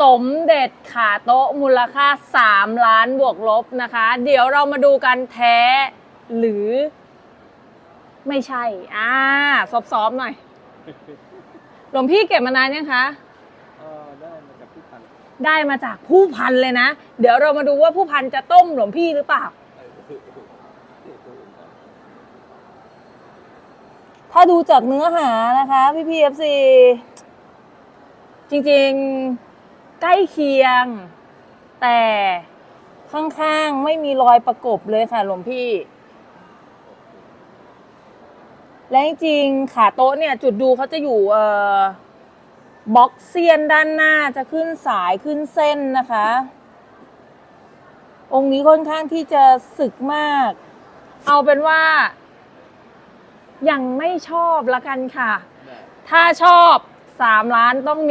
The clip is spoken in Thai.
สมเด็จขาโต๊ะมูลค่า 3 ล้านบวกลบนะคะ เดี๋ยวเรามาดูกันแท้หรือ ไม่ใช่ อ่าซอฟๆหน่อย หลวงพี่เก็บมานานยังคะเออได้มาจากผู้พันได้มาจากผู้พันเลยนะ เดี๋ยวเรามาดูว่าผู้พันจะต้มหลวงพี่หรือเปล่าเออเออเออเด็กตัวอื่นก่อนถ้าดูจากเนื้อหานะคะ พี่พีเอฟซีจริงๆ ใกล้เคียง แต่ข้างๆไม่มีรอยประกบเลยค่ะหลวงพี่ และจริงๆขาโต๊ะเนี่ยจุดดูเขาจะอยู่เอ่อบล็อกเซียนด้านหน้าจะขึ้นสายขึ้นเส้นนะคะ องค์นี้ค่อนข้างที่จะสึกมาก เอาเป็นว่า ยังไม่ชอบละกันค่ะ ถ้าชอบสามล้านต้องมี